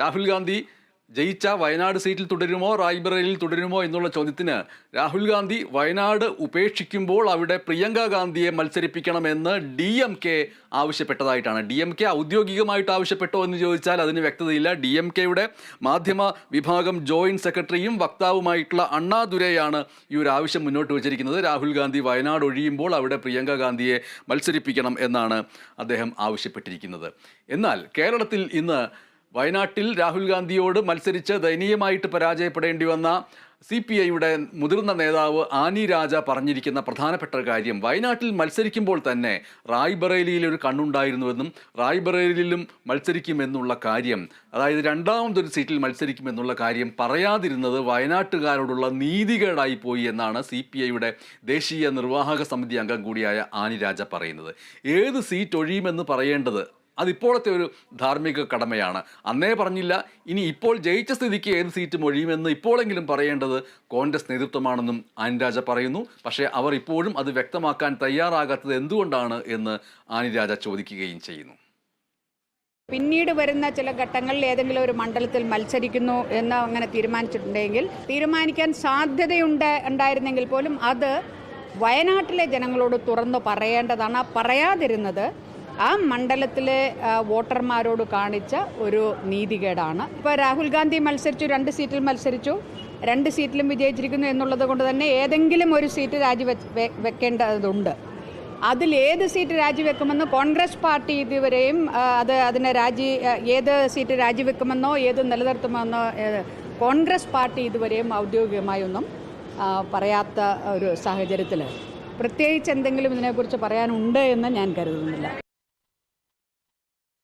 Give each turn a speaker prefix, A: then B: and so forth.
A: രാഹുൽ ഗാന്ധി ജയിച്ച വയനാട് സീറ്റിൽ തുടരുമോ റായ്ബറേലിയിൽ തുടരുമോ എന്നുള്ള ചോദ്യത്തിന് രാഹുൽ ഗാന്ധി വയനാട് ഉപേക്ഷിക്കുമ്പോൾ അവിടെ പ്രിയങ്ക ഗാന്ധിയെ മത്സരിപ്പിക്കണമെന്ന് ഡി എം കെ ആവശ്യപ്പെട്ടതായിട്ടാണ്. ഡി എം കെ ഔദ്യോഗികമായിട്ട് ആവശ്യപ്പെട്ടോ എന്ന് ചോദിച്ചാൽ അതിന് വ്യക്തതയില്ല. ഡി എം കെയുടെ മാധ്യമ വിഭാഗം ജോയിന്റ് സെക്രട്ടറിയും വക്താവുമായിട്ടുള്ള അണ്ണാദുരയാണ് ഈ ഒരു ആവശ്യം മുന്നോട്ട് വച്ചിരിക്കുന്നത്. രാഹുൽ ഗാന്ധി വയനാട് ഒഴിയുമ്പോൾ അവിടെ പ്രിയങ്ക ഗാന്ധിയെ മത്സരിപ്പിക്കണം എന്നാണ് അദ്ദേഹം ആവശ്യപ്പെട്ടിരിക്കുന്നത്. എന്നാൽ കേരളത്തിൽ ഇന്ന് വയനാട്ടിൽ രാഹുൽ ഗാന്ധിയോട് മത്സരിച്ച് ദയനീയമായിട്ട് പരാജയപ്പെടേണ്ടി വന്ന സി പി ഐയുടെ മുതിർന്ന നേതാവ് ആനി രാജ പറഞ്ഞിരിക്കുന്ന പ്രധാനപ്പെട്ട കാര്യം. വയനാട്ടിൽ മത്സരിക്കുമ്പോൾ തന്നെ റായ്ബറേലിയിൽ ഒരു കണ്ണുണ്ടായിരുന്നുവെന്നും റായ്ബറേലിയിലും മത്സരിക്കുമെന്നുള്ള കാര്യം അതായത് രണ്ടാമതൊരു സീറ്റിൽ മത്സരിക്കുമെന്നുള്ള കാര്യം പറയാതിരുന്നത് വയനാട്ടുകാരോടുള്ള നീതികേടായി പോയി എന്നാണ് സി പി ഐയുടെ ദേശീയ നിർവാഹക സമിതി അംഗം കൂടിയായ ആനി രാജ പറയുന്നത്. ഏത് സീറ്റ് ഒഴിയുമെന്ന് പറയേണ്ടത് അതിപ്പോഴത്തെ ഒരു ധാർമ്മിക കടമയാണ്. അന്നേ പറഞ്ഞില്ല ഇനി ഇപ്പോൾ ജയിച്ച സ്ഥിതിക്ക് ഏത് സീറ്റ് ഒഴിയുമെന്ന് ഇപ്പോഴെങ്കിലും പറയേണ്ടത് കോൺഗ്രസ് നേതൃത്വമാണെന്നും ആനിരാജ പറയുന്നു. പക്ഷേ അവർ ഇപ്പോഴും അത് വ്യക്തമാക്കാൻ തയ്യാറാകാത്തത് എന്തുകൊണ്ടാണ് എന്ന് ആനിരാജ ചോദിക്കുകയും ചെയ്യുന്നു.
B: പിന്നീട് വരുന്ന ചില ഘട്ടങ്ങളിൽ ഏതെങ്കിലും ഒരു മണ്ഡലത്തിൽ മത്സരിക്കുന്നു എന്ന് അങ്ങനെ തീരുമാനിച്ചിട്ടുണ്ടെങ്കിൽ തീരുമാനിക്കാൻ സാധ്യതയുണ്ട് ഉണ്ടായിരുന്നെങ്കിൽ പോലും അത് വയനാട്ടിലെ ജനങ്ങളോട് തുറന്നു പറയേണ്ടതാണ്. പറയാതിരുന്നത് ആ മണ്ഡലത്തിലെ വോട്ടർമാരോട് കാണിച്ച ഒരു നീതികേടാണ്. ഇപ്പോൾ രാഹുൽ ഗാന്ധി മത്സരിച്ചു രണ്ട് സീറ്റിൽ മത്സരിച്ചു. രണ്ട് സീറ്റിലും വിജയിച്ചിരിക്കുന്നു എന്നുള്ളത് കൊണ്ട് തന്നെ ഏതെങ്കിലും ഒരു സീറ്റ് രാജിവെ വെക്കേണ്ടതുണ്ട്. അതിൽ ഏത് സീറ്റ് രാജിവെക്കുമെന്ന് കോൺഗ്രസ് പാർട്ടി ഇതുവരെയും അത് അതിനെ രാജി ഏത് സീറ്റ് രാജിവെക്കുമെന്നോ ഏത് നിലനിർത്തുമെന്നോ കോൺഗ്രസ് പാർട്ടി ഇതുവരെയും ഔദ്യോഗികമായി ഒന്നും പറയാത്ത ഒരു സാഹചര്യത്തിൽ പ്രത്യേകിച്ച് എന്തെങ്കിലും ഇതിനെക്കുറിച്ച് പറയാനുണ്ട് എന്ന് ഞാൻ കരുതുന്നില്ല.